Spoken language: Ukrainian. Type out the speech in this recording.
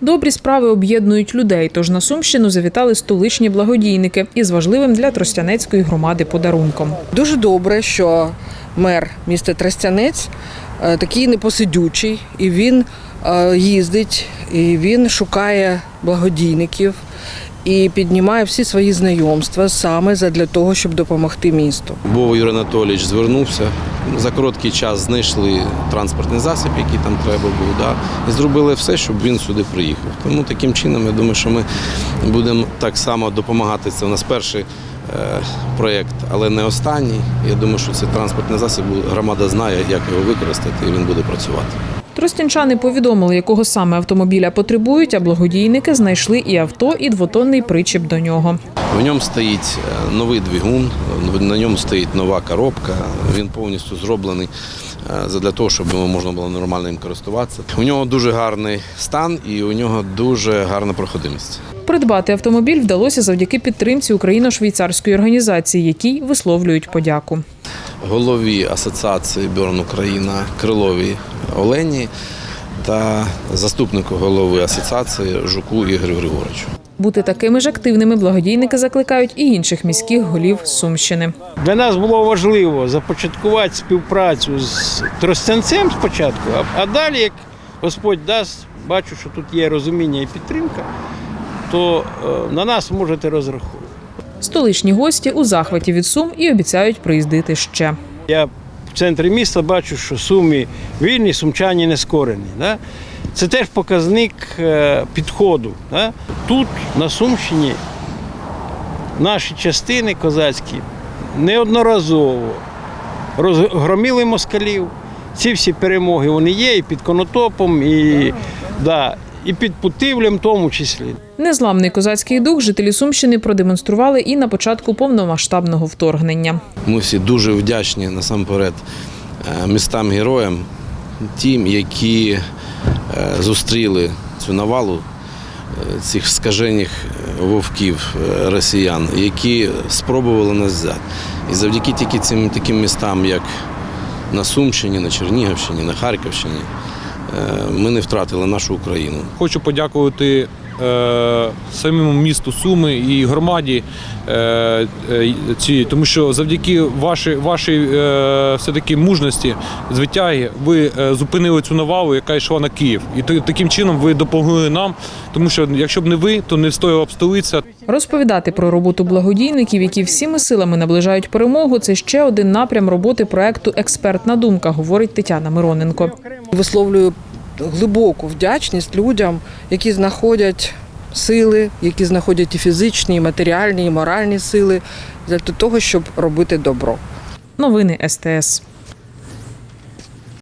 Добрі справи об'єднують людей. Тож на Сумщину завітали столичні благодійники із важливим для Тростянецької громади подарунком. Дуже добре, що мер міста Тростянець е, такий непосидючий, і він е, їздить, і він шукає благодійників і піднімає всі свої знайомства саме для того, щоб допомогти місту. Вова Юрій Анатолійович звернувся. За короткий час знайшли транспортний засіб, який там треба був, да, і зробили все, щоб він сюди приїхав. Тому таким чином я думаю, що ми будемо так само допомагати. Це у нас перший е, проєкт, але не останній. Я думаю, що цей транспортний засіб громада знає, як його використати, і він буде працювати. Тростянчани повідомили, якого саме автомобіля потребують, а благодійники знайшли і авто, і двотонний причіп до нього. В ньому стоїть е, новий двигун, на ньому стоїть нова коробка. Він повністю зроблений е, для того, щоб можна було нормально їм користуватися. У нього дуже гарний стан і у нього дуже гарна проходимість. Придбати автомобіль вдалося завдяки підтримці україно-швейцарської організації, якій висловлюють подяку. Голові асоціації Бьорн Україна Криловій Олені та заступнику голови асоціації Жуку Ігорю Григоровичу. Бути такими ж активними благодійники закликають і інших міських голів Сумщини. Для нас було важливо започаткувати співпрацю з Тростянцем спочатку, а- далі, як Господь дасть, бачу, що тут є розуміння і підтримка, то е, на нас можете розраховувати. Столичні гості у захваті від сум і обіцяють приїздити ще. Я в центрі міста бачу, що суми вільні, сумчані не скорені. Да? Це теж показник е, підходу. Да? Тут, на Сумщині, наші частини козацькі неодноразово розгроміли москалів. Ці всі перемоги вони є і під Конотопом, і, да, і під Путивлем в тому числі. Незламний козацький дух жителі Сумщини продемонстрували і на початку повномасштабного вторгнення. Ми всі дуже вдячні насамперед е, містам героям, тим, які е, зустріли цю навалу е, цих скажених вовків росіян, які спробували нас взяти. І завдяки тільки цим таким містам, як на Сумщині, на Чернігівщині, на Харківщині, ми не втратили нашу Україну. Хочу подякувати е, самому місту Суми і громаді е, е, тому що завдяки вашій, вашій е, все-таки мужності, звитяги, ви е, зупинили цю навалу, яка йшла на Київ. І та- таким чином ви допомогли нам, тому що якщо б не ви, то не встояла б столиця. Розповідати про роботу благодійників, які всіми силами наближають перемогу, це ще один напрям роботи проекту Експертна думка, говорить Тетяна Мироненко. Висловлюю глибоку вдячність людям, які знаходять сили, які знаходять і фізичні, і матеріальні, і моральні сили для того, щоб робити добро. Новини СТС.